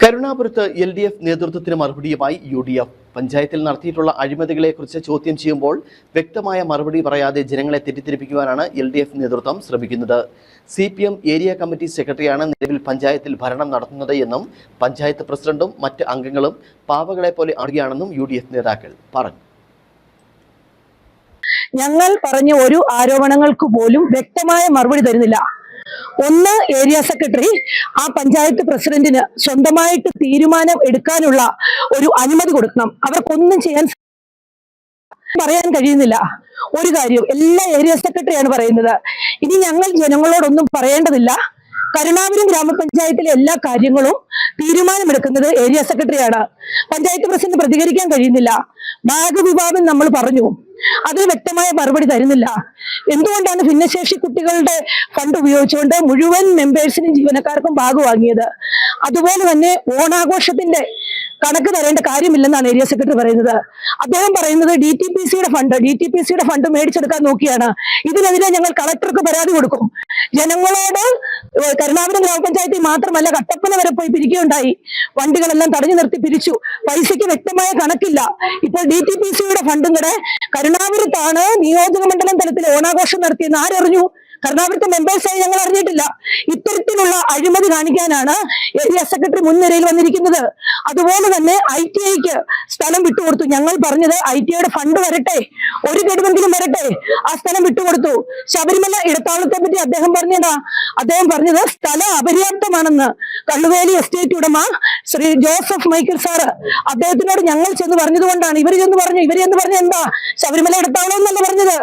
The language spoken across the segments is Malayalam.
കരുണാപുരത്ത് എൽ ഡി എഫ് നേതൃത്വത്തിന് മറുപടിയുമായി യു ഡി എഫ്. പഞ്ചായത്തിൽ നടത്തിയിട്ടുള്ള അഴിമതികളെക്കുറിച്ച് ചോദ്യം ചെയ്യുമ്പോൾ വ്യക്തമായ മറുപടി പറയാതെ ജനങ്ങളെ തെറ്റിദ്ധരിപ്പിക്കുവാനാണ് എൽ ഡി എഫ് നേതൃത്വം ശ്രമിക്കുന്നത്. C P M area committee സെക്രട്ടറിയാണ് നിലവിൽ പഞ്ചായത്തിൽ ഭരണം നടത്തുന്നത് എന്നും പഞ്ചായത്ത് പ്രസിഡന്റും മറ്റ് അംഗങ്ങളും പാവകളെ പോലെ അറിയുകയാണെന്നും യു ഡി എഫ് നേതാക്കൾ പറഞ്ഞു. ഞങ്ങൾ പറഞ്ഞ ഒരു ആരോപണങ്ങൾക്ക് പോലും വ്യക്തമായ മറുപടി തരുന്നില്ല. ഒന്ന് ഏരിയ സെക്രട്ടറി ആ പഞ്ചായത്ത് പ്രസിഡന്റിന് സ്വന്തമായിട്ട് തീരുമാനം എടുക്കാനുള്ള ഒരു അനുമതി കൊടുക്കണം. അവർക്കൊന്നും ചെയ്യാൻ പറയാൻ കഴിയുന്നില്ല. ഒരു കാര്യം എല്ലാ ഏരിയ സെക്രട്ടറിയാണ് പറയുന്നത്. ഇനി ഞങ്ങൾ ജനങ്ങളോടൊന്നും പറയേണ്ടതില്ല. കരുണാപുരം ഗ്രാമപഞ്ചായത്തിലെ എല്ലാ കാര്യങ്ങളും തീരുമാനമെടുക്കുന്നത് ഏരിയ സെക്രട്ടറിയാണ് പഞ്ചായത്ത് പ്രസിഡന്റ് പ്രതികരിക്കാൻ കഴിയുന്നില്ല. ബാഗ് വിഭാഗം നമ്മൾ പറഞ്ഞു. അതിന് വ്യക്തമായ മറുപടി തരുന്നില്ല. എന്തുകൊണ്ടാണ് ഭിന്നശേഷി കുട്ടികളുടെ ഫണ്ട് ഉപയോഗിച്ചുകൊണ്ട് മുഴുവൻ മെമ്പേഴ്സിനും ജീവനക്കാർക്കും ബാഗ് വാങ്ങിയത്? അതുപോലെ തന്നെ ഓണാഘോഷത്തിന്റെ കണക്ക് തരേണ്ട കാര്യമില്ലെന്നാണ് ഏരിയ സെക്രട്ടറി പറയുന്നത്. അദ്ദേഹം പറയുന്നത് ഡി ടി പി സിയുടെ ഫണ്ട് ഡി ടി പി സിയുടെ ഫണ്ട് മേടിച്ചെടുക്കാൻ നോക്കിയാണ്. ഇതിനെതിരെ ഞങ്ങൾ കളക്ടർക്ക് പരാതി കൊടുക്കും. ജനങ്ങളോട് കരുണാപുരം ഗ്രാമപഞ്ചായത്തിൽ മാത്രമല്ല കട്ടപ്പന വരെ പോയി പിരിക്കുകയുണ്ടായി. വണ്ടികളെല്ലാം തടഞ്ഞു നിർത്തി പിരിച്ചു. പൈസയ്ക്ക് വ്യക്തമായ കണക്കില്ല. ഇപ്പോൾ ഡി ടി പി സിയുടെ ഫണ്ടും കൂടെ കരുണാപുരത്താണ്. നിയോജക മണ്ഡലം തലത്തിൽ ഓണാഘോഷം നടത്തിയെന്ന് ആരറിഞ്ഞു? കരുണാപുരത്തെ മെമ്പേഴ്സായി ഞങ്ങൾ അറിഞ്ഞിട്ടില്ല. ഇത്തരത്തിലുള്ള അഴിമതി കാണിക്കാനാണ് ഏരിയ സെക്രട്ടറി മുൻനിരയിൽ വന്നിരിക്കുന്നത്. അതുപോലെ തന്നെ ഐ ടി ഐക്ക് സ്ഥലം വിട്ടുകൊടുത്തു. ഞങ്ങൾ പറഞ്ഞത് ഐ ടി ഐയുടെ ഫണ്ട് വരട്ടെ. ഒരു ഗഡുമെങ്കിലും വരട്ടെ. ആ സ്ഥലം വിട്ടുകൊടുത്തു. ശബരിമല ഇടത്താവളത്തെ പറ്റി അദ്ദേഹം പറഞ്ഞതാ. അദ്ദേഹം പറഞ്ഞത് സ്ഥലം അപര്യാപ്തമാണെന്ന് കള്ളുവേലി എസ്റ്റേറ്റ് ഉടമ ശ്രീ ജോസഫ് മൈക്കിൾ സാറ് അദ്ദേഹത്തിനോട് ഞങ്ങൾ ചെന്ന് പറഞ്ഞതുകൊണ്ടാണ്. ഇവർ ചെന്ന് പറഞ്ഞു. ഇവർ ചെന്ന് പറഞ്ഞ എന്താ? ശബരിമല ഇടത്താവളം എന്നല്ല പറഞ്ഞത്?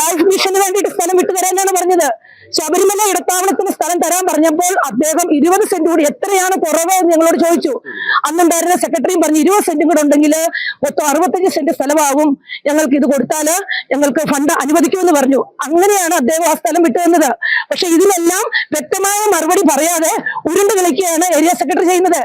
ലൈഫ് മിഷന് വേണ്ടിയിട്ട് സ്ഥലം വിട്ടു തരാനാണ് പറഞ്ഞത്. ശബരിമല ഇടത്താവളത്തിന് സ്ഥലം തരാൻ പറഞ്ഞപ്പോൾ അദ്ദേഹം ഇരുപത് സെന്റ് കൂടി എത്രയാണ് കുറവ് എന്ന് ഞങ്ങളോട് ചോദിച്ചു. അന്നുണ്ടായിരുന്ന സെക്രട്ടറിയും പറഞ്ഞു ഇരുപത് സെന്റും കൂടെ ഉണ്ടെങ്കിൽ മൊത്തം അറുപത്തഞ്ച് സെന്റ് സ്ഥലമാകും. ഞങ്ങൾക്ക് ഇത് കൊടുത്താൽ ഞങ്ങൾക്ക് ഫണ്ട് അനുവദിക്കുമെന്ന് പറഞ്ഞു. അങ്ങനെയാണ് അദ്ദേഹം ആ സ്ഥലം വിട്ടു തന്നത്. പക്ഷെ ഇതിനെല്ലാം വ്യക്തമായ മറുപടി പറയാതെ ഉരുണ്ട് കളിക്കുകയാണ് ഏരിയ സെക്രട്ടറി ചെയ്യുന്നത്.